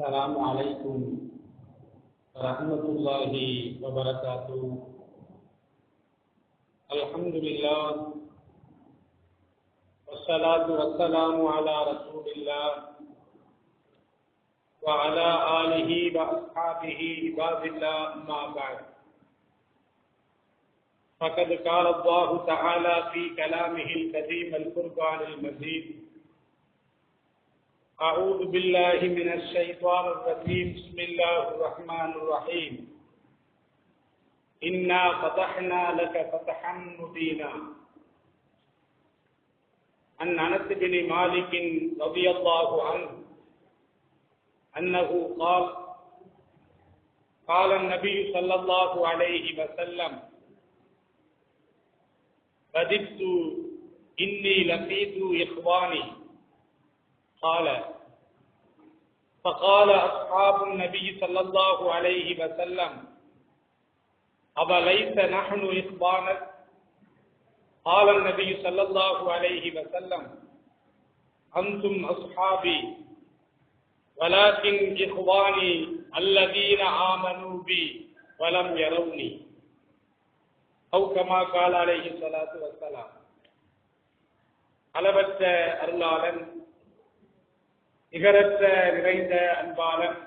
السلام عليكم ورحمة الله وبركاته. الحمد لله والصلاة والسلام على رسول الله وعلى آله وأصحابه عباد الله أما بعد. فقد قال الله تعالى في كلامه الكريم الفرقان المجيد أعوذ بالله من الشيطان الرجيم. بسم الله الرحمن الرحيم. إنا فتحنا لك فتحا مبينا. عن أنس بن مالك رضي الله عنه أنه قال قال النبي صلى الله عليه وسلم بددت إني لقيت إخواني قال فقال أصحاب النبي صلى الله عليه وسلم أوليس نحن إخوانك قال النبي صلى الله عليه وسلم أنتم أصحابي ولكن إخواني الذين آمنوا بي ولم يروني أو كما قال عليه الصلاة والسلام அளவற்ற அருளாளன் நிகரற்ற நிறைந்த அன்பாளன்.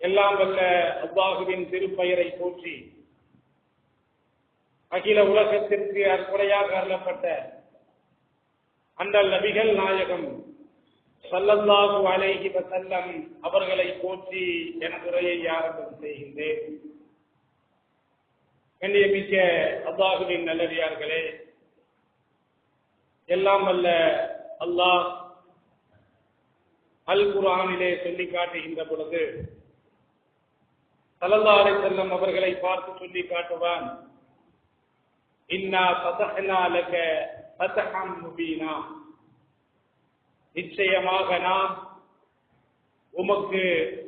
எல்லாம் வல்ல அல்லாஹுவின் திருப்பெயரை போற்றி அகில உலகத்திற்கு அற்புறையாக அருளப்பட்ட அண்டல் நபிகள் நாயகம் சல்லல்லாஹு அலைஹி வசல்லம் அவர்களை போற்றி எனதுரையை ஆரம்பம் செய்கின்றேன். கண்ணியமிக்க அல்லாஹுவின் நல்லடியார்களே எல்லாம் வல்ல அல்லாஹ் அல் குரானிலே சொல்லி காட்டுகின்ற பொழுது சல்லல்லா அலை செல்லம் அவர்களை பார்த்து சொல்லி காட்டுவான் இன்னா சதஹனா முபீனா. நிச்சயமாக நாம் உமக்கு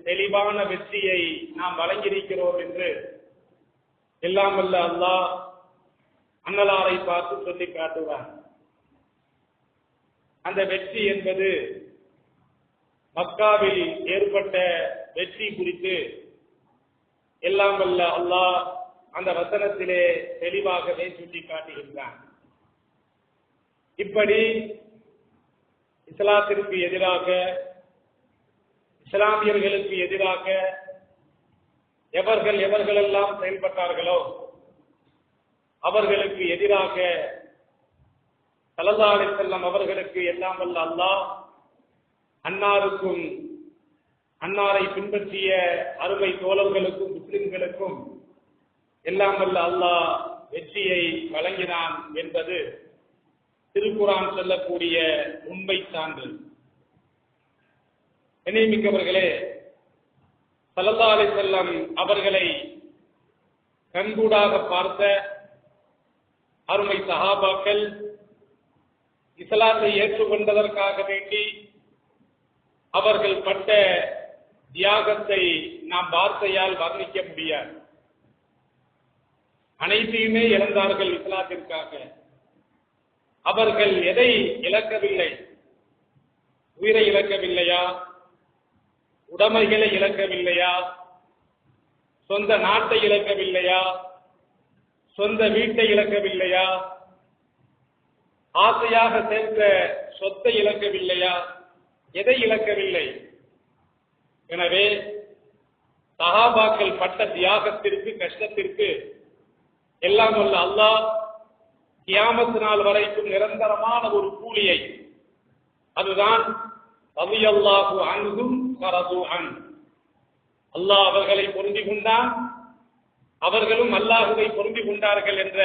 தெளிவான வெற்றியை நாம் வழங்கியிருக்கிறோம் என்று எல்லாம் அல்லாஹ் அன்னலாரை பார்த்து சொல்லி காட்டுவான். அந்த வெற்றி என்பது மக்காவில் ஏற்பட்ட வெற்றி குறித்து எல்லாம் வல்ல அல்லாஹ் அந்த வசனத்திலே தெளிவாகவே சுட்டி காட்டுகின்றான் இப்படி இஸ்லாத்திற்கு எதிராக இஸ்லாமியர்களுக்கு எதிராக எவர்கள் எவர்களெல்லாம் செயல்பட்டார்களோ அவர்களுக்கு எதிராக சல்லா செல்லம் அவர்களுக்கு எல்லாம் வல்ல அல்லாஹ் அன்னாருக்கும் அன்னாரை பின்பற்றிய அருமை தோழர்களுக்கும் முஸ்லிம்களுக்கும் எல்லாம் வல்ல அல்லாஹ் வெற்றியை வழங்கினான் என்பது திருக்குறான் சொல்லக்கூடிய உண்மை சான்று. இணைமிக்கவர்களே சல்லா அலி செல்லம் அவர்களை கண்கூடாக பார்த்த அருமை சஹாபாக்கள் இஸ்லாத்தை ஏற்றுக்கொண்டதற்காக வேண்டி அவர்கள் பட்ட தியாகத்தை நாம் வார்த்தையால் வர்ணிக்க முடியாது. அனைத்தையுமே இழந்தார்கள் இஸ்லாத்திற்காக. அவர்கள் எதை இழக்கவில்லை? உயிரை இழக்கவில்லையா? உடைமைகளை இழக்கவில்லையா? சொந்த நாட்டை இழக்கவில்லையா? சொந்த வீட்டை இழக்கவில்லையா? ஆசையாக சேர்ந்த சொத்தை இழக்கவில்லையா? எதை இழக்கவில்லை? எனவே சகாபாக்கள் பட்ட தியாகத்திற்கு கஷ்டத்திற்கு எல்லாம் வல்ல அல்லாஹ் கியாமத்து நாள் வரைக்கும் நிரந்தரமான ஒரு கூலியை அதுதான் அல்லாஹு அன்பும் கரது அன். அல்லாஹ் அவர்களை பொருந்தி கொண்டான். அவர்களும் அல்லாஹுவை பொருந்தி கொண்டார்கள் என்ற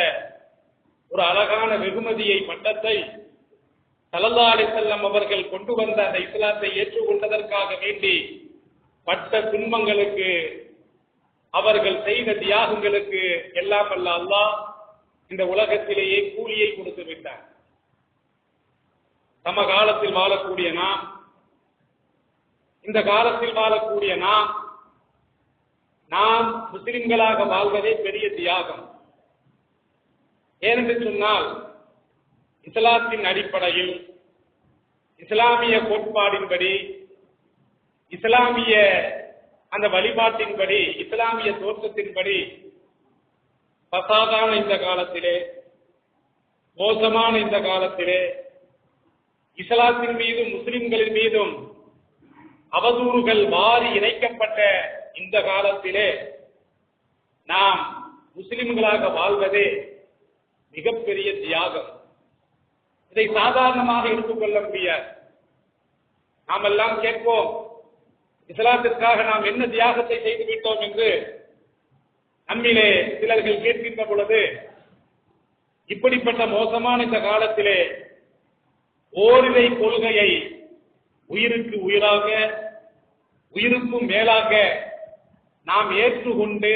ஒரு அழகான வெகுமதியை பட்டத்தை சலல்லாடி செல்லம் அவர்கள் கொண்டு வந்த அந்த இஸ்லாத்தை ஏற்றுக்கொண்டதற்காக வேண்டி பட்ட துன்பங்களுக்கு அவர்கள் செய்த தியாகங்களுக்கு எல்லாம் அல்ல அல்லாஹ் இந்த உலகத்திலேயே கூலியை கொடுத்து விட்டார் சம காலத்தில் வாழக்கூடிய நாம் இந்த காலத்தில் வாழக்கூடிய நாம் நாம் முஸ்லிம்களாக வாழ்வதே பெரிய தியாகம். ஏனென்று சொன்னால் இஸ்லாத்தின் அடிப்படையில் இஸ்லாமிய கோட்பாடின்படி இஸ்லாமிய அந்த வழிபாட்டின்படி இஸ்லாமிய தோற்றத்தின்படி பசாதான இந்த காலத்திலே மோசமான இந்த காலத்திலே இஸ்லாத்தின் மீதும் முஸ்லிம்களின் மீதும் அவதூறுகள் வாரி இணைக்கப்பட்ட இந்த காலத்திலே நாம் முஸ்லிம்களாக வாழ்வதே மிகப்பெரிய தியாகம். இதை சாதாரணமாக எடுத்துக்கொள்ள முடியாது. நாம் எல்லாம் கேட்போம் இஸ்லாத்திற்காக நாம் என்ன தியாகத்தை செய்து விட்டோம் என்று நம்மிலே சிலர்கள் கேட்கின்ற பொழுது இப்படிப்பட்ட மோசமான இந்த காலத்திலே ஓரிலை கொள்கையை உயிருக்கு உயிராக உயிருக்கும் மேலாக நாம் ஏற்றுக்கொண்டு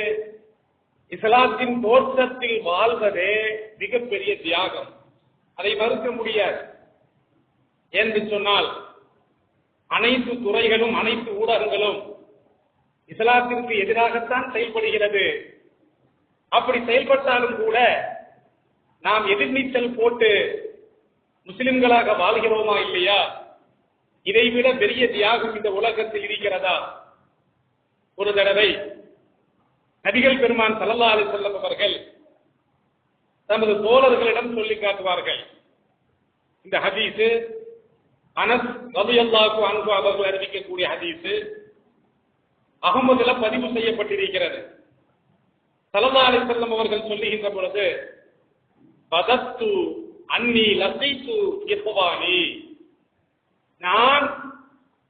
இஸ்லாத்தின் தோற்றத்தில் வாழ்வதே மிகப்பெரிய தியாகம். அதை மறுக்க முடியாது. என்று சொன்னால் அனைத்து துறைகளும் அனைத்து ஊடகங்களும் இஸ்லாத்திற்கு எதிராகத்தான் செயல்படுகிறது. அப்படி செயல்பட்டாலும் கூட நாம் எதிர்நீச்சல் போட்டு முஸ்லிம்களாக வாழ்கிறோமா இல்லையா? இதைவிட பெரிய தியாகம் இந்த உலகத்தில் இருக்கிறதா? ஒரு தடவை நபிகள் பெருமான் சல்லல்லா அலி செல்லம் அவர்கள் தமது தோழர்களிடம் சொல்லி காட்டுவார்கள். இந்த ஹதீஸு அனஸ் ரலியல்லாஹு அன்பு அவர்கள் அறிவிக்கக்கூடிய ஹதீஸு அகமதுல பதிவு செய்யப்பட்டிருக்கிறது. சல்லல்லா அலி செல்லம் அவர்கள் சொல்லுகின்ற பொழுது பதத்து அன்னி லசைத்து இஹ்வானி. நான்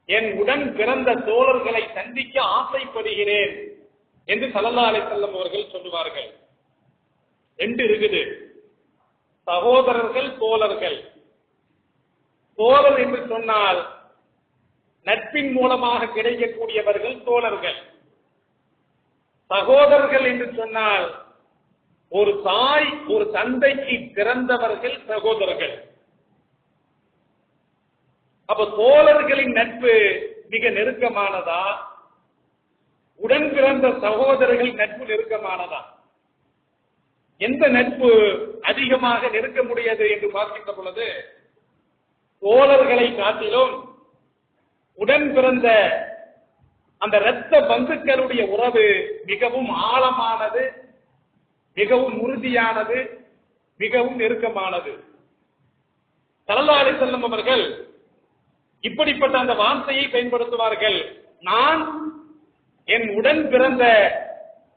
என் உடன் பிறந்த தோழர்களை சந்திக்க ஆசைப்படுகிறேன் என்று சல்லல்லா அலி செல்லம் அவர்கள் சொல்லுவார்கள். ரெண்டு இருக்குது. சகோதரர்கள் தோழர்கள். தோழர் என்று சொன்னால் நட்பின் மூலமாக கிடைக்கக்கூடியவர்கள் தோழர்கள். சகோதரர்கள் என்று சொன்னால் ஒரு தாய் ஒரு தந்தைக்கு பிறந்தவர்கள் சகோதரர்கள். அப்ப தோழர்களின் நட்பு மிக நெருக்கமானதா? உடன் பிறந்த சகோதரர்கள் நட்பு நெருக்கமானதா? எந்த நட்பு அதிகமாக நெருக்க முடியாது என்று பார்க்கின்ற பொழுது தோழர்களை காட்டிலும் உடன் பிறந்த அந்த இரத்த பந்துக்களுடைய உறவு மிகவும் ஆழமானது மிகவும் உறுதியானது மிகவும் நெருக்கமானது. தலலாளி செல்லும் அவர்கள் இப்படிப்பட்ட அந்த வார்த்தையை பயன்படுத்துவார்கள். நான் என் உடன் பிறந்த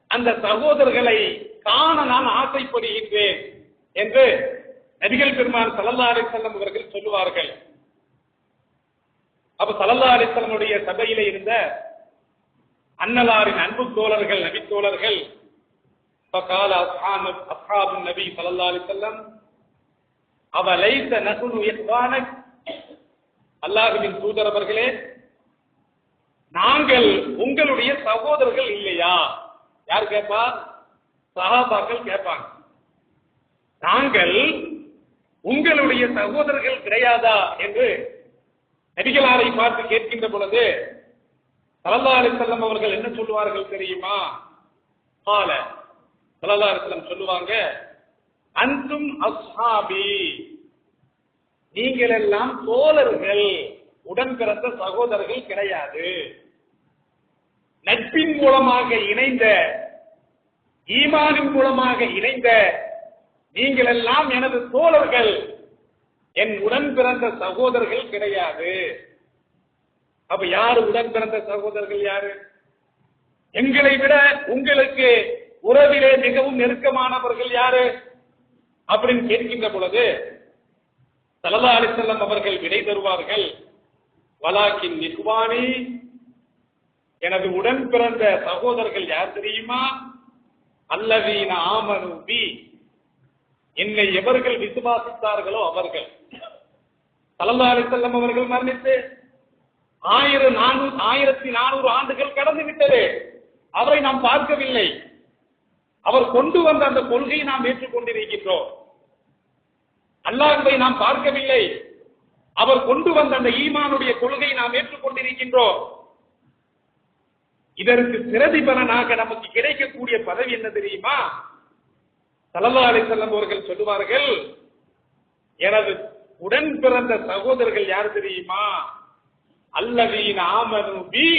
அந்த சகோதரர்களை காண நான் ஆசைப்படுகின்றேன் என்று நபிகள் பெருமான் சல்லல்லா அலிசல்லம் அவர்கள் சொல்லுவார்கள் அப்ப சல்லல்லா அலிசல்லமுடைய சபையிலே இருந்த அன்னலாரின் அன்பு தோழர்கள் நபி தோழர்கள் فقال أصحاب أصحاب النبي صلى الله عليه وسلم أوليس نحن إخوانك அல்லாஹுவின் தூதரவர்களே நாங்கள் உங்களுடைய சகோதரர்கள் இல்லையா யார் கேட்பா சகாபாக்கள் கேட்பாங்க. நாங்கள் உங்களுடைய சகோதரர்கள் கிடையாதா? என்று நபிகளாரை பார்த்து கேட்கின்ற பொழுது சல்லா அலிசல்லம் அவர்கள் என்ன சொல்லுவார்கள் தெரியுமா? கால. சல்லா அலிசல்லம் சொல்லுவாங்க அன்றும் அஸ்ஹாபி. நீங்கள் எல்லாம் தோழர்கள் உடன் பிறந்த சகோதரர்கள் கிடையாது. நட்பின் மூலமாக இணைந்த ஈமானின் மூலமாக இணைந்த நீங்கள் எல்லாம் எனது தோழர்கள். என் உடன் பிறந்த சகோதரர்கள் கிடையாது. அப்ப யாரு உடன் பிறந்த சகோதரர்கள் யாரு? எங்களை விட உங்களுக்கு உறவிலே மிகவும் நெருக்கமானவர்கள் யாரு? அப்படின்னு கேட்கின்ற பொழுது சலதா அலிசல்லம் அவர்கள் விடை தருவார்கள். வலாக்கின் நிகுவானி எனது உடன் பிறந்த சகோதரர்கள் யார் தெரியுமா? அல்லவீன ஆமனு பி. என்னை எவர்கள் விசுவாசித்தார்களோ அவர்கள். தலந்தாரி செல்லம் அவர்கள் மரணித்து ஆயிரம் நானூறு ஆயிரத்தி நானூறு ஆண்டுகள் கடந்து விட்டது. அவரை நாம் பார்க்கவில்லை. அவர் கொண்டு வந்த அந்த கொள்கையை நாம் ஏற்றுக்கொண்டிருக்கின்றோம். அல்லாஹ்வை நாம் பார்க்கவில்லை. அவர் கொண்டு வந்த அந்த ஈமானுடைய கொள்கையை நாம் ஏற்றுக்கொண்டிருக்கின்றோம். இதற்கு பிரதிபலனாக நமக்கு கிடைக்கக்கூடிய பதவி என்ன தெரியுமா? சல்லா அலிசல்லம் அவர்கள் சொல்லுவார்கள் எனது உடன் பிறந்த சகோதரர்கள் யார் தெரியுமா? அல்லவீன் ஆமனுபி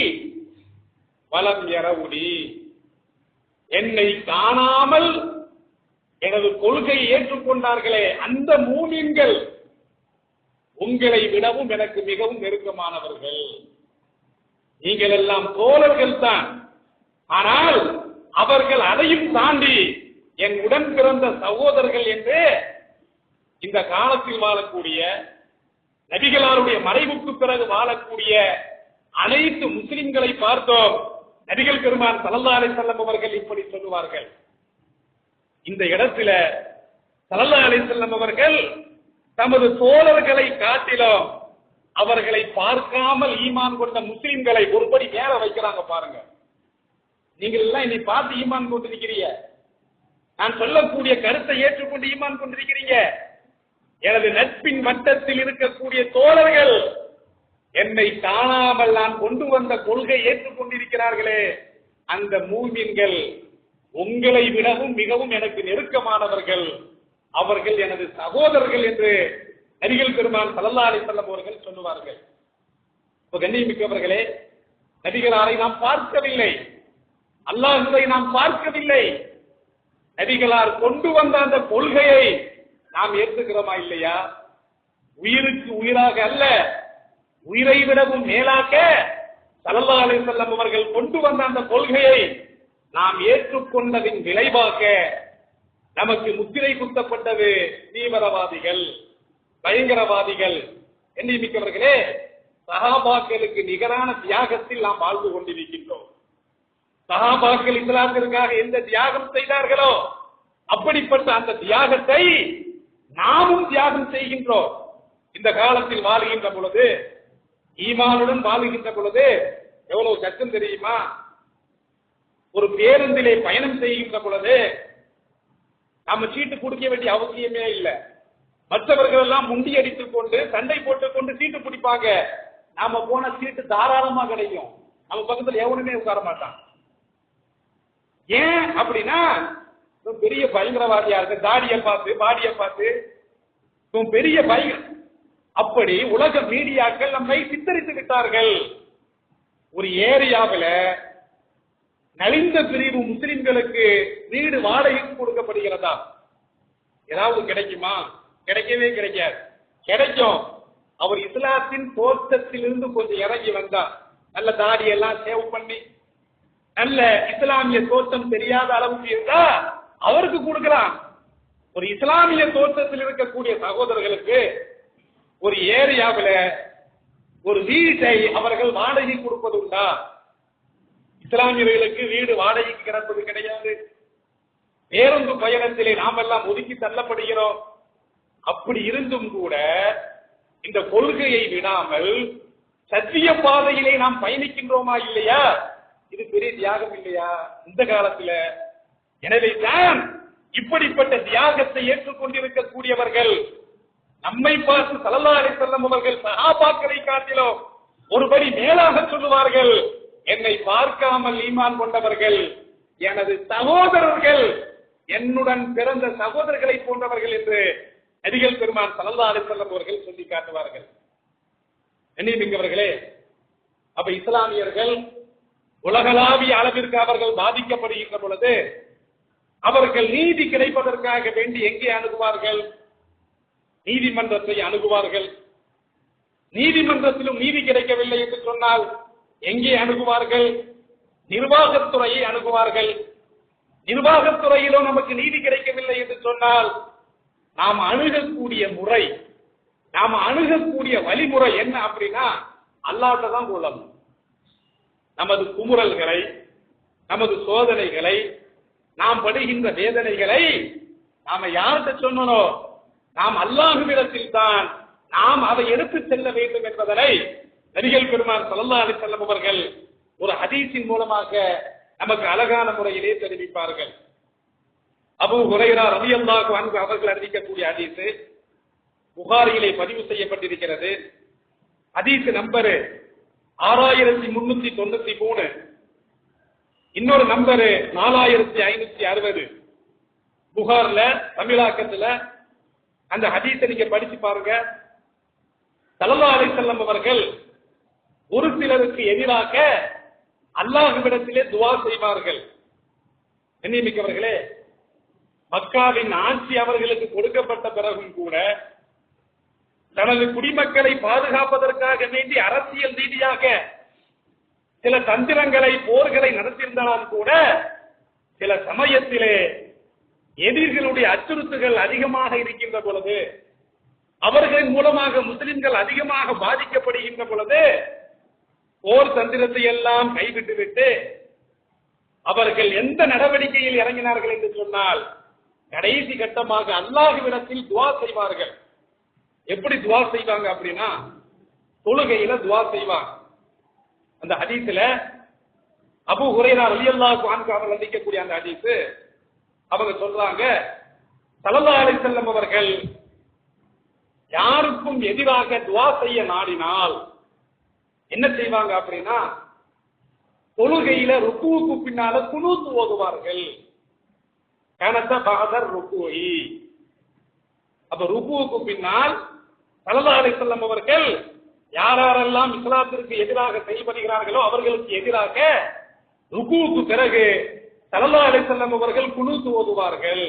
வலம் எறவுடி என்னை காணாமல் எனது கொள்கையை ஏற்றுக்கொண்டார்களே அந்த மூமின்கள் உங்களை விடவும் எனக்கு மிகவும் நெருக்கமானவர்கள். நீங்கள் எல்லாம் தோழர்கள் தான். ஆனால் அவர்கள் அதையும் தாண்டி என் உடன் பிறந்த சகோதரர்கள் என்று இந்த காலத்தில் வாழக்கூடிய நபிகளாருடைய மறைவுக்கு பிறகு வாழக்கூடிய அனைத்து முஸ்லிம்களை பார்த்தோம். நபிகள் பெருமான் சல்லல்லா அலிசல்லம் அவர்கள் இப்படி சொல்லுவார்கள். இந்த இடத்துல சல்லல்லா அலிசல்லம் அவர்கள் தமது தோழர்களை காட்டிலும் அவர்களை பார்க்காமல் ஈமான் கொண்ட முஸ்லிம்களை ஒருபடி மேல வைக்கிறாங்க பாருங்க. நீங்கள் எல்லாம் என்னை பார்த்து ஈமான் கொண்டிருக்கிறீங்க. நான் சொல்லக்கூடிய கருத்தை ஏற்றுக்கொண்டு ஈமான் கொண்டிருக்கிறீங்க. எனது நட்பின் வட்டத்தில் இருக்கக்கூடிய தோழர்கள் என்னை காணாமல் நான் கொண்டு வந்த கொள்கை ஏற்றுக்கொண்டிருக்கிறார்களே. அந்த மூமின்கள் உங்களை விடவும் மிகவும் எனக்கு நெருக்கமானவர்கள். அவர்கள் எனது சகோதரர்கள் என்று நபிகள் பெருமான் சல்லல்லா அலிசல்லம் அவர்கள் சொல்லுவார்கள். இப்ப கண்ணியமிக்கவர்களே நபிகளாரை நாம் பார்க்கவில்லை. அல்லாஹுவை நாம் பார்க்கவில்லை. நபிகளார் கொண்டு வந்த அந்த கொள்கையை நாம் ஏற்றுக்கிறோமா இல்லையா? உயிருக்கு உயிராக அல்ல உயிரை விடவும் மேலாக சல்லல்லா அலிசல்லம் அவர்கள் கொண்டு வந்த அந்த கொள்கையை நாம் ஏற்றுக்கொண்டதின் விளைவாக நமக்கு முத்திரை குத்தப்பட்டது தீவிரவாதிகள். பயங்கரவாதிகள். என்று மிக்கவர்களே சகாபாக்களுக்கு நிகரான தியாகத்தில் நாம் வாழ்ந்து கொண்டிருக்கின்றோம். சகாபாக்கள் இஸ்லாத்திற்காக எந்த தியாகம் செய்தார்களோ அப்படிப்பட்ட அந்த தியாகத்தை நாமும் தியாகம் செய்கின்றோம். இந்த காலத்தில் வாழுகின்ற பொழுது ஈமானுடன் வாழுகின்ற பொழுது எவ்வளவு கஷ்டம் தெரியுமா? ஒரு பேருந்திலே பயணம் செய்கின்ற பொழுது நம்ம சீட்டு குடிக்க வேண்டிய அவசியமே இல்லை. மற்றவர்கள் எல்லாம் முண்டி அடித்துக் கொண்டு சண்டை போட்டுக் கொண்டு சீட்டு பிடிப்பாங்க. நாம போன சீட்டு தாராளமா கிடைக்கும். நம்ம பக்கத்துல எவனுமே உட்கார மாட்டான். ஏன் அப்படின்னா பெரிய பயங்கரவாதியா இருக்கு. தாடிய பார்த்து பாடிய பார்த்து பெரிய பய அப்படி உலக மீடியாக்கள் நம்மை சித்தரித்து விட்டார்கள். ஒரு ஏரியாவில் நலிந்த பிரிவு முஸ்லிம்களுக்கு வீடு வாடகைக்கு கொடுக்கப்படுகிறதா? ஏதாவது கிடைக்குமா? கிடைக்கவே கிடைக்காது. கிடைக்கும் அவர் இஸ்லாத்தின் தோற்றத்திலிருந்து கொஞ்சம் இறங்கி வந்தார். நல்ல தாடியெல்லாம் சேவ் பண்ணி நல்ல இஸ்லாமிய தோற்றம் தெரியாத அளவுக்கு இருந்தா அவருக்கு கொடுக்கலாம். ஒரு இஸ்லாமிய தோற்றத்தில் இருக்கக்கூடிய சகோதரர்களுக்கு ஒரு ஏரியாவில் ஒரு வீட்டை அவர்கள் வாடகை கொடுப்பது உண்டா? இஸ்லாமியர்களுக்கு வீடு வாடகைக்கு கிடப்பது கிடையாது. பேருந்து பயணத்திலே நாம் எல்லாம் ஒதுக்கி தள்ளப்படுகிறோம். அப்படி இருந்தும் கூட இந்த கொள்கையை விடாமல் சத்திய பாதையிலே நாம் பயணிக்கின்றோமா இல்லையா? இது பெரிய தியாகம் இல்லையா? இந்த காலத்துல. எனவே தான் இப்படிப்பட்ட தியாகத்தை ஏற்றுக்கொண்டிருக்கக்கூடியவர்கள் நம்மை பார்த்து சல்லல்லா அலிசல்லம் அவர்கள் சகாபாக்களை காட்டிலும் ஒருபடி மேலாக சொல்லுவார்கள் என்னை பார்க்காமல் ஈமான் கொண்டவர்கள் எனது சகோதரர்கள் என்னுடன் பிறந்த சகோதரர்களை போன்றவர்கள் என்று நபிகள் பெருமான் சலல்லா அலிசல்லம் அவர்கள் சொல்லி காட்டுவார்கள். எண்ணிமிக்கவர்களே அப்ப இஸ்லாமியர்கள் உலகளாவிய அளவிற்கு அவர்கள் பாதிக்கப்படுகின்ற பொழுது அவர்கள் நீதி கிடைப்பதற்காக வேண்டி எங்கே அணுகுவார்கள்? நீதிமன்றத்தை அணுகுவார்கள். நீதிமன்றத்திலும் நீதி கிடைக்கவில்லை என்று சொன்னால் எங்கே அணுகுவார்கள்? நிர்வாகத்துறையை அணுகுவார்கள். நிர்வாகத்துறையிலும் நமக்கு நீதி கிடைக்கவில்லை என்று சொன்னால் நாம் அணுகக்கூடிய முறை நாம் அணுகக்கூடிய வழிமுறை என்ன அப்படின்னா அல்லாட்ட தான் கொள்ளணும் நமது குமுறல்களை நமது சோதனைகளை நாம் படுகின்ற வேதனைகளை நாம யார்கிட்ட சொன்னோம் நாம் அல்லாஹுவிடத்தில் தான். நாம் அதை எடுத்து செல்ல வேண்டும் என்பதனை நபிகள் பெருமான் சல்லா அலி செல்லம் அவர்கள் ஒரு ஹதீஸின் மூலமாக நமக்கு அழகான முறையிலே தெரிவிப்பார்கள். அபு ஹுரைரா ரவி அல்லாஹு அன்பு அவர்கள் அறிவிக்கக்கூடிய ஹதீஸ் புகாரியிலே பதிவு செய்யப்பட்டிருக்கிறது. ஹதீஸ் நம்பரு ஆறாயிரத்தி முன்னூத்தி தொண்ணூத்தி மூணு. இன்னொரு நம்பரு நாலாயிரத்தி ஐநூத்தி அறுபது. புகார்ல தமிழாக்கத்துல அந்த ஹதீஸை நீங்க படிச்சு பாருங்க. சல்லா அலிசல்லம் அவர்கள் ஒரு சிலருக்கு எதிராக அல்லாஹுவிடத்திலே துவா செய்வார்கள். எண்ணிமிக்கவர்களே மக்காவின் ஆட்சி அவர்களுக்கு கொடுக்கப்பட்ட பிறகும் கூட தனது குடிமக்களை பாதுகாப்பதற்காக வேண்டி அரசியல் ரீதியாக சில தந்திரங்களை போர்களை நடத்தியிருந்தாலும் கூட சில சமயத்திலே எதிரிகளுடைய அச்சுறுத்துகள் அதிகமாக இருக்கின்ற பொழுது அவர்களின் மூலமாக முஸ்லிம்கள் அதிகமாக பாதிக்கப்படுகின்ற பொழுது போர் தந்திரத்தை எல்லாம் கைவிட்டுவிட்டு அவர்கள் எந்த நடவடிக்கையில் இறங்கினார்கள் என்று சொன்னால் கடைசி கட்டமாக அல்லாஹுவிடத்தில் துவா செய்வார்கள். எப்படி துவா செய்வாங்க அப்படின்னா தொழுகையில துவா செய்வாங்க. அந்த ஹதீஸ்ல அபு ஹுரைரா ரலியல்லாஹு அன்ஹு அவர்கள் அறிவிக்கக்கூடிய அந்த ஹதீஸ் அவங்க சொல்றாங்க சலல்லா அலி செல்லம் அவர்கள் யாருக்கும் எதிராக துவா செய்ய நாடினால் என்ன செய்வாங்க அப்படின்னா தொழுகையில ருக்குவுக்கு பின்னால குனூத்து ஓதுவார்கள். கனத்த பகதர் ருக்குவி அப்ப ருக்குவுக்கு பின்னால் சல்லா அலிசல்லம் அவர்கள் யாரெல்லாம் இஸ்லாத்திற்கு எதிராக செயல்படுகிறார்களோ அவர்களுக்கு எதிராக ருக்குவுக்கு பிறகு சல்லா அலிசல்லம் அவர்கள் குழு ஓதுவார்கள்.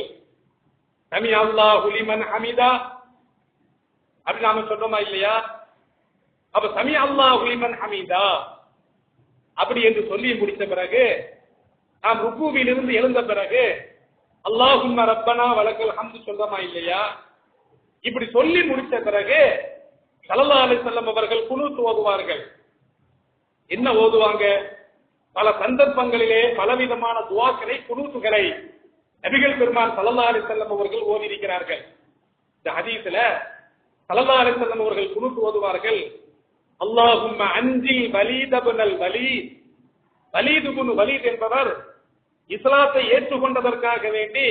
சமி அல்லா ஹுலிமன் ஹமிதா. அப்படி நாம சொல்றோமா இல்லையா? அப்ப சமி அல்லா ஹுலிமன் ஹமீதா. அப்படி என்று சொல்லி முடித்த பிறகு நாம் ருக்குவிலிருந்து எழுந்த பிறகு அல்லாஹும் ரப்பனா வழக்கல் ஹம்து சொல்றோமா இல்லையா? இப்படி சொல்லி முடித்த பிறகு சல்லா அலிசல்லம் அவர்கள் குனுத்து ஓதுவார்கள். என்ன ஓதுவாங்க? பல சந்தர்ப்பங்களிலே பலவிதமான துவாக்களை குனூத்துகளை நபிகள் பெருமான் சலல்லா அலி செல்லம் அவர்கள் ஓதியிருக்கிறார்கள். இந்த ஹதீஸ்ல சலல்லா அலி செல்லம் அவர்கள் குனுத்து ஓதுவார்கள். அல்லாஹும் அஞ்சில் வலீத் அபுனல் வலீத். வலீத் வலீத் என்பவர் இஸ்லாத்தை ஏற்றுக்கொண்டதற்காக வேண்டி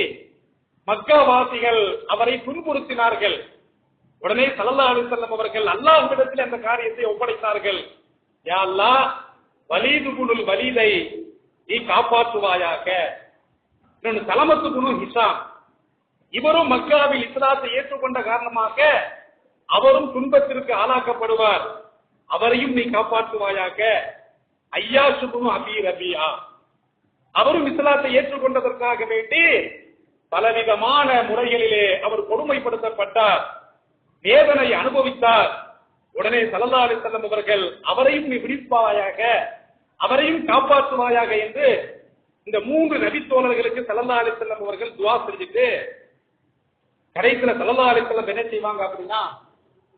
மக்காவாசிகள் அவரை துன்புறுத்தினார்கள். உடனே சல்லல்லா அலிசல்லம் அவர்கள் அல்லாஹ்விடத்தில் அந்த காரியத்தை ஒப்படைத்தார்கள். யா அல்லா வலீது குழுல் வலீதை நீ காப்பாற்றுவாயாக. இன்னொன்று சலமத்து குழு ஹிசாம் இவரும் மக்காவில் இஸ்லாத்தை ஏற்றுக்கொண்ட காரணமாக அவரும் துன்பத்திற்கு ஆளாக்கப்படுவார். அவரையும் நீ காப்பாற்றுவாயாக. ஐயா சுகுனு அபி ரபியா. அவரும் இஸ்லாத்தை ஏற்றுக்கொண்டதற்காக வேண்டி பலவிதமான முறைகளிலே அவர் கொடுமைப்படுத்தப்பட்டார் வேதனை அனுபவித்தார். உடனே சல்லா அலிசல்லம் அவர்கள் அவரையும் நீ விடுப்பாயாக அவரையும் காப்பாற்றுவாயாக என்று இந்த மூன்று நபித்தோழர்களுக்கு சல்லா அலிசல்லம் அவர்கள் துவா செஞ்சுட்டு கடைசியில சல்லா அலிசல்லம் என்ன செய்வாங்க அப்படின்னா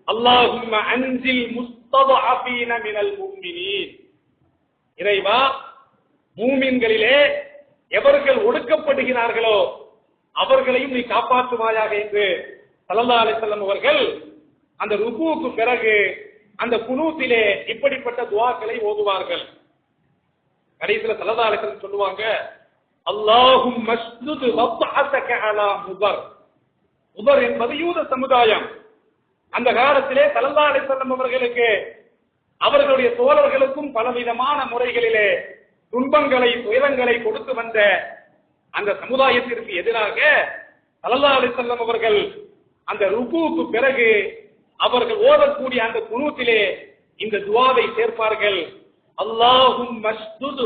அல்லாஹும் அஞ்சில் முஸ்தபீன மினல் முஃமினீன். இறைவா மூமின்களிலே எவர்கள் ஒடுக்கப்படுகிறார்களோ அவர்களையும் நீ காப்பாற்றுவாயாக என்று சல்லல்லா அலிசல்லம் அவர்கள் அந்த ருக்குவுக்கு பிறகு அந்த குனூத்திலே இப்படிப்பட்ட துவாக்களை ஓதுவார்கள். கடைசியில சல்லல்லா அலிசல்லம் சொல்லுவாங்க அல்லாஹும் மஸ்துது வப்அஸக அலா முபர். முபர் என்பது யூத சமுதாயம். அந்த காலத்திலே சல்லல்லா அலிசல்லம் அவர்களுக்கு அவர்களுடைய தோழர்களுக்கும் பலவிதமான முறைகளிலே துன்பங்களை துயரங்களை கொடுத்து வந்த அந்த சமுதாயத்திற்கு எதிராக சல்லா அலிசல்லம் அவர்கள் அந்த ருக்குவுக்கு பிறகு அவர்கள் ஓதக்கூடிய அந்த குணத்திலே இந்த துவாவை சேர்ப்பார்கள். அல்லாஹும் மஸ்துது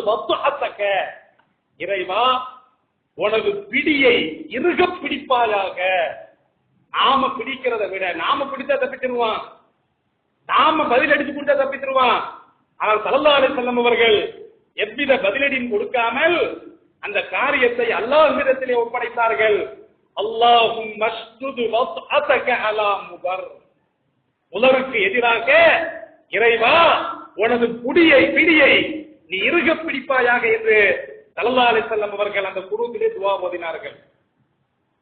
இறைவா உனது பிடியை இறுக பிடிப்பாயாக. நாம பிடிக்கிறத விட நாம பிடித்தா தப்பிச்சிருவான். நாம பதில் அடிச்சு கொடுத்தா தப்பிச்சிருவான். ஆனால் சல்லா அலி செல்லம் அவர்கள் எவ்வித பதிலடியும் கொடுக்காமல் அந்த காரியத்தை அல்லாஹ்விடத்திலே ஒப்படைத்தார்கள். அல்லாஹும் உலருக்கு எதிராக இறைவா உனது புடியை பிடியை நீ இருக பிடிப்பாயாக என்று தலலாளி செல்லம் அவர்கள் அந்த குருவிலே துவா ஓதினார்கள்.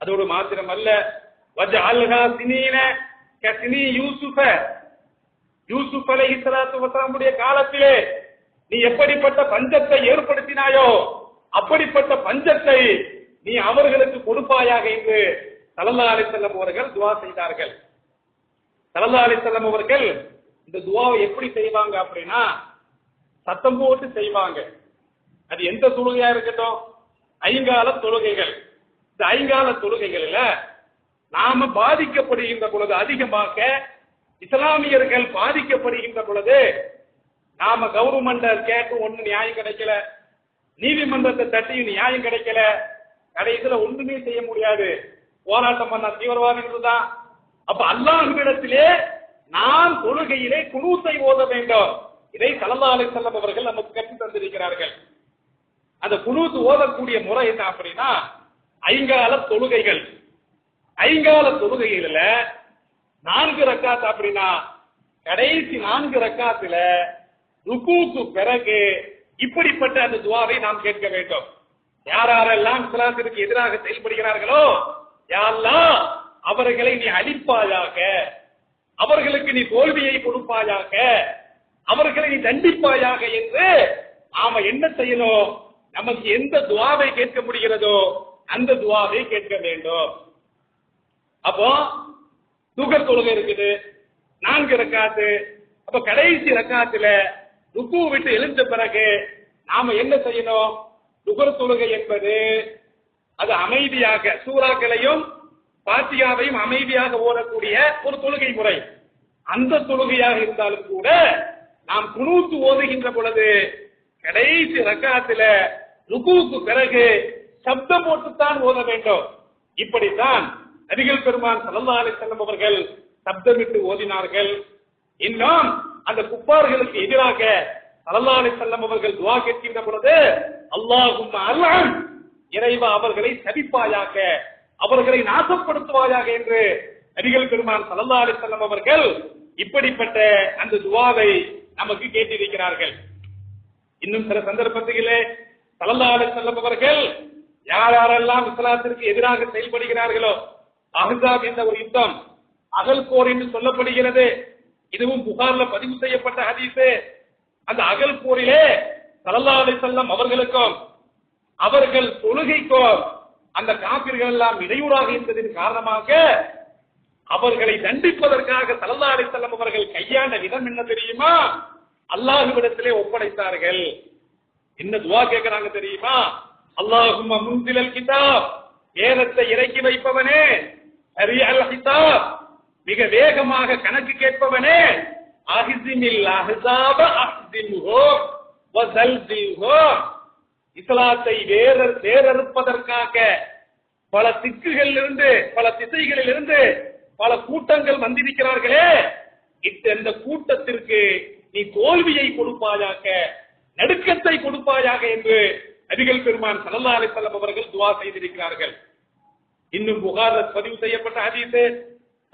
அதோடு மாத்திரம் அல்ல வஜ்அல்ஹா சினீன கசினி யூசுஃப. யூசுப் அலை இஸ்லாத்து காலத்திலே நீ எப்படிப்பட்ட பஞ்சத்தை ஏற்படுத்தினாயோ அப்படிப்பட்ட பஞ்சத்தை நீ அவர்களுக்கு கொடுப்பாயாக என்று சல்லல்லா அலிசல்லம் அவர்கள் துவா செய்தார்கள். சல்லல்லா அலிசல்லம் அவர்கள் இந்த துவாவை எப்படி செய்வாங்க அப்படின்னா சத்தம் போட்டு செய்வாங்க. அது எந்த தொழுகையா இருக்கட்டும்? ஐங்கால தொழுகைகள். இந்த ஐங்கால தொழுகைகளில் நாம பாதிக்கப்படுகின்ற பொழுது அதிகமாக இஸ்லாமியர்கள் பாதிக்கப்படுகின்ற பொழுது நாம கவர்மெண்ட கேட்டு ஒண்ணு நியாயம் கிடைக்கல நீதிமன்றத்தை தட்டியும் நியாயம் கிடைக்கல கடைசியில ஒண்ணுமே செய்ய முடியாது. போராட்டம் பண்ண தீவிரவாதிகள் தான் அப்ப அல்லாஹ்விடத்திலே நாம் தொழுகையிலே குனூத்தை ஓத வேண்டும். இதை சல்லல்லாஹு அலைஹி அவர்கள் நமக்கு கற்று தந்திருக்கிறார்கள். அந்த குனூத்து ஓதக்கூடிய முறை என்ன அப்படின்னா ஐங்கால தொழுகைகள். ஐங்கால தொழுகைகளில் நான்கு ரக்காத் அப்படின்னா கடைசி நான்கு ரக்காத்துல ருக்கூக்கு பிறகு இப்படிப்பட்ட அந்த துவாவை நாம் கேட்க வேண்டும். யார் யாரெல்லாம் சலாத்திற்கு எதிராக செயல்படுகிறார்களோ யாரெல்லாம் அவர்களை நீ அழிப்பாயாக அவர்களுக்கு நீ தோல்வியை கொடுப்பாயாக அவர்களை நீ தண்டிப்பாயாக என்று நாம என்ன செய்யணும்? நமக்கு எந்த துவாவை கேட்க முடிகிறதோ அந்த துவாவை கேட்க வேண்டும். அப்போ தூக்கர் தொழுகை இருக்குது. நான்கு ரக்காத்து அப்ப கடைசி ரக்காத்துல ருக்கு விட்டு எழுந்த பிறகு நாம என்ன செய்யணும்? நுகர் தொழுகை என்பது அது அமைதியாக சூறாக்களையும் பாத்தியாவையும் அமைதியாக ஓடக்கூடிய ஒரு தொழுகை முறை. அந்த தொழுகையாக இருந்தாலும் கூட நாம் குனூத்து ஓதுகின்ற பொழுது கடைசி ரக்காத்துல ருக்குவுக்கு பிறகு சப்தம் போட்டுத்தான் ஓத வேண்டும். இப்படித்தான் நபிகள் பெருமான் ஸல்லல்லாஹு அலைஹி வஸல்லம் அவர்கள் சப்தமிட்டு ஓதினார்கள். இன்னும் அந்த குப்பார்களுக்கு எதிராக ஸல்லல்லாஹு செல்லம் அவர்கள் துவா கேட்கின்ற பொழுது அல்லாஹும் அல்அன்! இறைவா அவர்களை சபிப்பாயாக அவர்களை நாசப்படுத்துவாயாக என்று நபிகள் பெருமான் சல்லா அலி செல்லம் அவர்கள் இப்படிப்பட்ட அந்த துவாவை நமக்கு கேட்டிருக்கிறார்கள். இன்னும் சில சந்தர்ப்பத்திலே சல்லா அலி செல்லம் அவர்கள் யார் யாரெல்லாம் இஸ்லாத்திற்கு எதிராக செயல்படுகிறார்களோ அஹ்ஸாப் என்ற ஒரு யுத்தம் அகல் போர் என்று சொல்லப்படுகிறது. இதுவும் புகார்ல பதிவு செய்யப்பட்ட ஹதீஸு. அந்த அகல் போரிலே சல்லா அலி செல்லம் அவர்களுக்கும் அவர்கள் தொழுகைக்கும் அந்த காப்பிர்கள் எல்லாம் இடையூறாக இருந்ததின் காரணமாக அவர்களை தண்டிப்பதற்காக சல்லா அலி செல்லம் அவர்கள் கையாண்ட விதம் என்ன தெரியுமா? அல்லாஹுவிடத்திலே ஒப்படைத்தார்கள். என்ன துவா கேட்கிறாங்க தெரியுமா? அல்லாஹும் முன்சிலல் கிதாப் வேதத்தை இறக்கி வைப்பவனே அரியல் கிதாப் மிக வேகமாக கணக்கு கேட்பவனே அஹ்ஸிமில் அஹ்ஸாப அஹ்ஸிம்ஹு வஸல்சில்ஹு இஸ்லாத்தை வேற வேறறுப்பதற்காக பல திக்குகளில் இருந்து பல திசைகளில் இருந்து பல கூட்டங்கள் வந்திருக்கிறார்களே இந்த கூட்டத்திற்கு நீ தோல்வியை கொடுப்பாயாக நடுக்கத்தை கொடுப்பாயாக என்று நபிகள் பெருமான் சல்லா அலிசல்லம் அவர்கள் துவா செய்திருக்கிறார்கள். இன்னும் புகார்ல பதிவு செய்யப்பட்ட ஹதீஸ்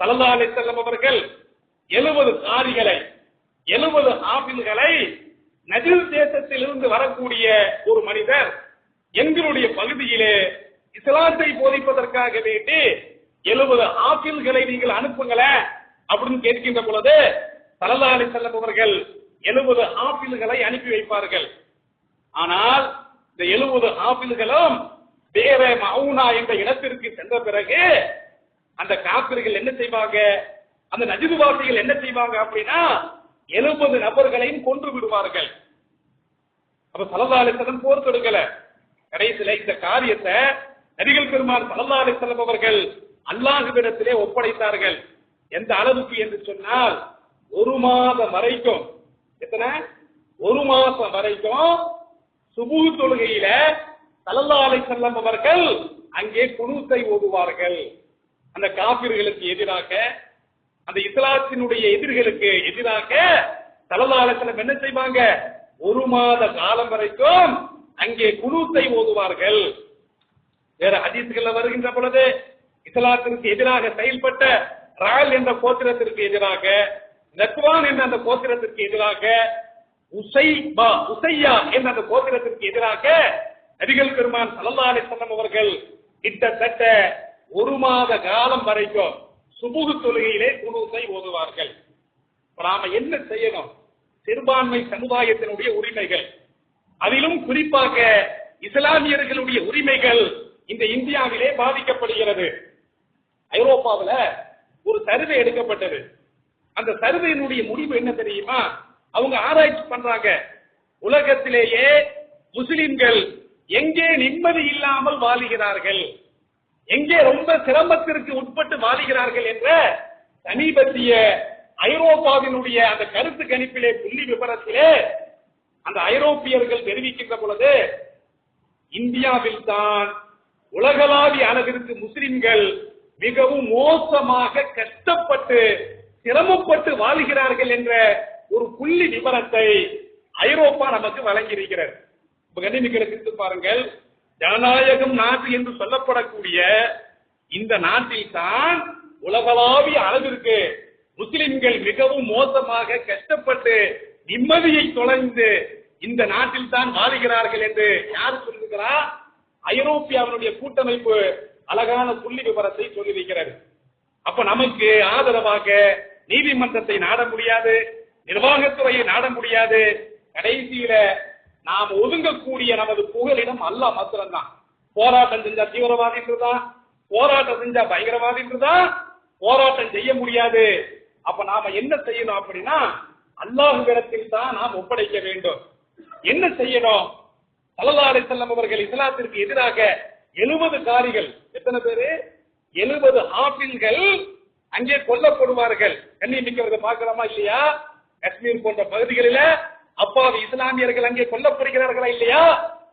ஸல்லல்லாஹு அலைஹி வஸல்லம் அவர்கள் 70 காரிகளை 70 ஆபில்களை நஜில் தேசத்திலிருந்து வரக்கூடிய ஒரு மனிதர் எங்களுடைய பகுதியிலே இஸ்லாத்தை போதிப்பதற்காக வேண்டி 70 ஆபில்களை நீங்கள் அனுப்புங்களேன் அப்படின்னு கேட்கின்ற பொழுது ஸல்லல்லாஹு அலைஹி வஸல்லம் அவர்கள் 70 ஆபில்களை அனுப்பி வைப்பார்கள். ஆனால் இந்த 70 ஆபில்களும் வேற மவுனா என்ற இடத்திற்கு சென்ற பிறகு அந்த காப்பிர்கள் என்ன செய்வாங்க? அந்த நஜிதுவாசிகள் என்ன செய்வாங்க அப்படின்னா எழுபது நபர்களையும் கொன்று விடுவார்கள். அப்ப சலதாலிசலம் போர் தொடுக்கல. கடைசியில இந்த காரியத்தை நபிகள் பெருமான் சல்லா அலிசலம் அவர்கள் அல்லாஹுவிடத்திலே ஒப்படைத்தார்கள். எந்த அளவுக்கு என்று சொன்னால் ஒரு மாதம் வரைக்கும். எத்தனை? ஒரு மாசம் வரைக்கும் சுபு தொழுகையில சல்லா அலிசல்லம் அவர்கள் அங்கே குழுத்தை ஓதுவார்கள். அந்த காபிர்களுக்கு எதிராக அந்த இஸ்லாத்தினுடைய எதிர்களுக்கு எதிராக தலதாலத்தினம் என்ன செய்வாங்க? ஒரு மாத காலம் வரைக்கும் அங்கே குனூத்தை ஓதுவார்கள். வேற ஹதீஸ்கள்ல வருகின்ற பொழுது இஸ்லாத்திற்கு எதிராக செயல்பட்ட ரால் என்ற கோத்திரத்திற்கு எதிராக நக்வான் என்ற அந்த கோத்திரத்திற்கு எதிராக உசைபா உசையா என்ற அந்த கோத்திரத்திற்கு எதிராக நபிகள் பெருமான் சல்லா அலிசல்லம் அவர்கள் கிட்டத்தட்ட ஒரு மாத காலம் வரைக்கும் சுமூக தொழுகையிலே குனூத்தை ஓதுவார்கள். இப்ப நாம என்ன செய்யணும்? சிறுபான்மை சமுதாயத்தினுடைய உரிமைகள். அதிலும் குறிப்பாக இஸ்லாமியர்களுடைய உரிமைகள் இந்த இந்தியாவிலே பாதிக்கப்படுகிறது. ஐரோப்பாவில ஒரு சர்வே எடுக்கப்பட்டது. அந்த சர்வேனுடைய முடிவு என்ன தெரியுமா? அவங்க ஆராய்ச்சி பண்றாங்க. உலகத்திலேயே முஸ்லிம்கள் எங்கே நிம்மதி இல்லாமல் வாழுகிறார்கள்? எங்கே ரொம்ப சிரமத்திற்கு உட்பட்டு வாழுகிறார்கள் என்ற சமீபத்திய ஐரோப்பாவினுடைய அந்த கருத்து கணிப்பிலே புள்ளி விபரத்திலே அந்த ஐரோப்பியர்கள் தெரிவிக்கின்ற பொழுது இந்தியாவில் தான் உலகளாவிய அளவிற்கு முஸ்லிம்கள் மிகவும் மோசமாக கஷ்டப்பட்டு சிரமப்பட்டு வாழுகிறார்கள் என்ற ஒரு புள்ளி விவரத்தை ஐரோப்பா நமக்கு வழங்கியிருக்கிறது. கண்ணிமிக்கிற சிரித்து பாருங்கள். ஜனநாயகம் நாடு என்று சொல்லப்படக்கூடிய இந்த நாட்டில் தான் உலகளாவிய அளவிற்கு முஸ்லிம்கள் மிகவும் மோசமாக கஷ்டப்பட்டு நிம்மதியை தொலைந்து இந்த நாட்டில் தான் வாழுகிறார்கள் என்று யார் சொல்லுகிறார் ஐரோப்பியாவினுடைய கூட்டமைப்பு அழகான புள்ளி விவரத்தை சொல்லியிருக்கிறது அப்ப நமக்கு ஆதரவாக நீதிமன்றத்தை நாட முடியாது நிர்வாகத்துறையை நாட முடியாது கடைசியில நாம் ஒதுங்கக்கூடிய நமது புகலிடம் அல்ல மாத்திரம்தான். போராட்டம் செஞ்சா தீவிரவாதி என்றுதான் போராட்டம் செஞ்சா பயங்கரவாதி என்றுதான் போராட்டம் செய்ய முடியாது. அப்ப நாம என்ன செய்யணும் அப்படின்னா அல்லாஹுவிடத்தில் தான் நாம் ஒப்படைக்க வேண்டும். என்ன செய்யணும்? சல்லல்லாஹு அலைஹி அவர்கள் இஸ்லாத்திற்கு எதிராக எழுபது காரிகள் எத்தனை பேரு? எழுபது ஆப்பிள்கள் அங்கே கொல்லப்படுவார்கள். கண்ணி மிக்கவர்கள் பார்க்கலாமா இல்லையா? காஷ்மீர் போன்ற பகுதிகளில அப்பாவி இஸ்லாமியர்கள் அங்கே கொல்லப்படுகிறார்களா இல்லையா?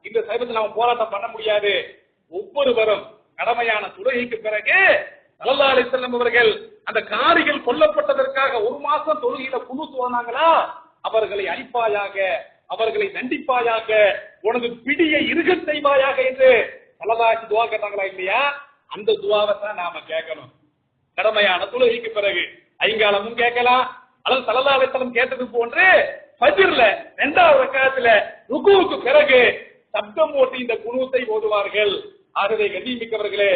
இந்த சமயத்தில் நாம் போராட்டம் பண்ண முடியாது. ஒவ்வொருவரும் கடமையான தொழுகைக்கு பிறகு சல்லல்லாஹு அலைஹி அவர்கள் அந்த காரிகள் கொல்லப்பட்டதற்காக ஒரு மாசம் தொழுகையில குழு தோணாங்களா? அவர்களை அழிப்பாயாக அவர்களை தண்டிப்பாயாக உனது பிடியை இருக செய்வாயாக என்று சல்லல்லாஹு துவா கேட்டாங்களா இல்லையா? அந்த துவாவை தான் நாம கேட்கணும். கடமையான தொழுகைக்கு பிறகு. ஐங்காலமும் கேட்கலாம். அல்லது சல்லல்லாஹு கேட்டது போன்று ஃபஜ்ர்ல இரண்டாவது ரக்காத்துல ருக்குவுக்கு பிறகு சப்தம் போட்டு இந்த குணத்தை ஓதுவார்கள். ஆகவே கண்ணியமிக்கவர்களே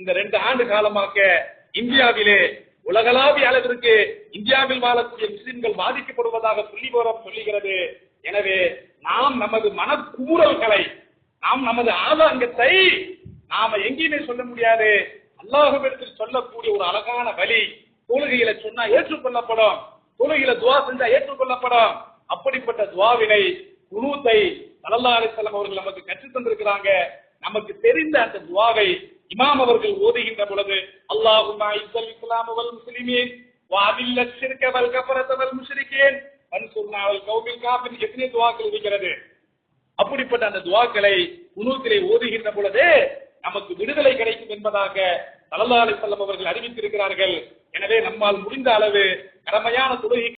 இந்த ரெண்டு ஆண்டு காலமாக இந்தியாவிலே உலகளாவிய அளவிற்கு இந்தியாவில் வாழக்கூடிய முஸ்லிம்கள் பாதிக்கப்படுவதாக புள்ளிவிவரம் சொல்லுகிறது. எனவே நாம் நமது மனக்கூறல்களை நாம் நமது ஆதாங்கத்தை நாம எங்கேயுமே சொல்ல முடியாது. அல்லாஹுவிடத்தில் சொல்லக்கூடிய ஒரு அழகான வழி தொழுகையில சொன்னா ஏற்றுக்கொள்ளப்படும். தொழுகையில துவா செஞ்சா ஏற்றுக்கொள்ளப்படும். அப்படிப்பட்ட துவாவினை குனூத்தை சல்லல்லாஹு அலைஹி அவர்கள் நமக்கு கற்றுத் தந்திருக்கிறாங்க. நமக்கு தெரிந்த அந்த துவாவை இமாம் அவர்கள் ஓதுகின்ற பொழுது அல்லாஹுமா இஸ்ஸல் இஸ்லாம் வல் முஸ்லிமீன் வஅதில்ல ஷிர்க வல் கஃபரத வல் முஷ்ரிகீன் வன்சுர்னா கௌமில் எத்தனை துவாக்கள் இருக்கிறது? அப்படிப்பட்ட அந்த துவாக்களை குனூத்திலே ஓதுகின்ற பொழுது நமக்கு விடுதலை கிடைக்கும் என்பதாக சல்லல்லாஹு அலைஹி அவர்கள் அறிவித்திருக்கிறார்கள். எனவே நம்மால் முடிந்த அளவு கடமையான தொழுகை